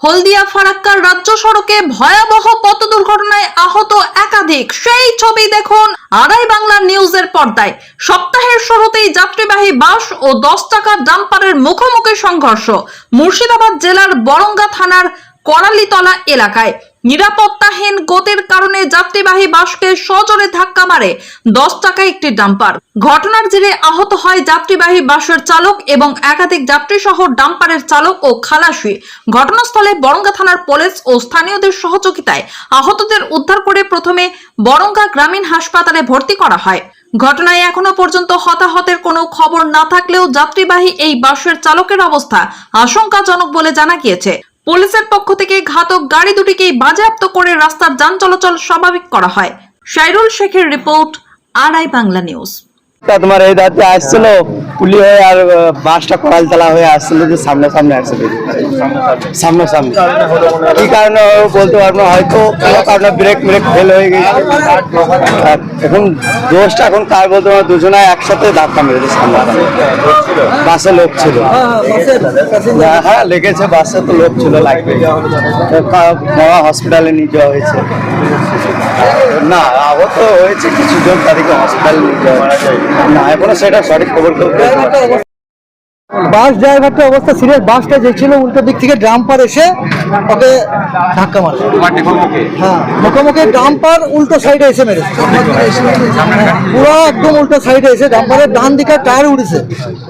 হলদিয়া ফারাক্কার রাজ্য সড়কে ভয়াবহ পথ দুর্ঘটনায় আহত একাধিক। সেই ছবি দেখুন আড়াই বাংলা নিউজের পর্দায়। সপ্তাহের শুরুতেই যাত্রীবাহী বাস ও দশ টাকা ডাম্পারের মুখোমুখি সংঘর্ষ। মুর্শিদাবাদ জেলার বরঙ্গা থানার করালিতলা এলাকায়। নিরাপত্তাহীন গতির কারণে যাত্রীবাহী বাসকে সজোরে ধাক্কা মারে দশ টাকা একটি ডাম্পার। ঘটনার জেরে আহত হয় যাত্রীবাহী বাসের চালক এবং একাধিক যাত্রী সহ ডাম্পারের চালক ও খালাসি। ঘটনাস্থলে বরঙ্গা থানার পুলিশ ও স্থানীয়দের সহযোগিতায় আহতদের উদ্ধার করে প্রথমে বরঙ্গা গ্রামীণ হাসপাতালে ভর্তি করা হয়। ঘটনায় এখনও পর্যন্ত হতাহতের কোনো খবর না থাকলেও যাত্রীবাহী এই বাসের চালকের অবস্থা আশঙ্কাজনক বলে জানা গিয়েছে। পুলিশের পক্ষ থেকে ঘাতক গাড়ি দুটিকে বাজেয়াপ্ত করে রাস্তার যান চলাচল স্বাভাবিক করা হয়। শাইরুল শেখের রিপোর্ট আড়াই বাংলা নিউজ। তোমার এই দাঁতে আসছিল? পুলি হয়ে আর বাসটা করালতলা হয়ে আসছিল যে সামনে সামনে অ্যাক্সিডেন্ট সামনে সামনে। কি কারণে বলতে পারব হয়তো কোনো কারণে ব্রেক ব্রেক ফেল হয়ে গেছে। এখন দোষটা এখন কার বলতে পারব দুজনে একসাথে ধাক্কা মেরেছে সামনে বাসে লোক ছিল। হ্যাঁ, লেগেছে বাসে তো লোক ছিল লাগবে। হসপিটালে নিয়ে যাওয়া হয়েছে। না আহত হয়েছে কিছু জন তাদেরকে হসপিটালে নিয়ে যাওয়া না এখনও সেটা সঠিক খবর। বাস ড্রাইভারটা অবস্থা সিরিয়াস বাসটা যে ছিল উল্টো দিক থেকে ডাম্পার এসে ওকে ধাক্কা মারে। হ্যাঁ মুখোমুখি ডাম্পার উল্টো সাইডে এসে মেরেছে। পুরো একদম উল্টো সাইডে এসে ডাম্পারের ডান দিকে টায়ার উড়েছে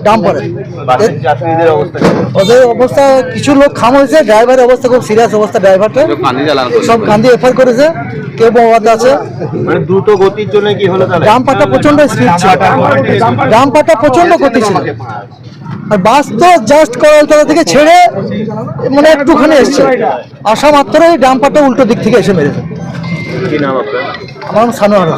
ডাম্পারে। ওদের অবস্থা কিছু লোক খাম হয়েছে ড্রাইভারের অবস্থা খুব সিরিয়াস অবস্থা ড্রাইভারটা। সব কান্দি এফআই করেছে। কেউ বোমাতে আছে? মানে দ্রুত গতির জন্য কি হলো তাহলে? ডাম্পারটা প্রচণ্ড স্পিড ছিল। ডাম্পারটা প্রচণ্ড গতি ছিল। আর বাস তো জাস্ট কলতলা থেকে ছেড়ে মানে একটুখানি এসছে। আসা মাত্রই ডাম্পারটা উল্টো দিক থেকে এসে মেরেছে। কি নাম আপনার? আমার নাম সানোয়ার।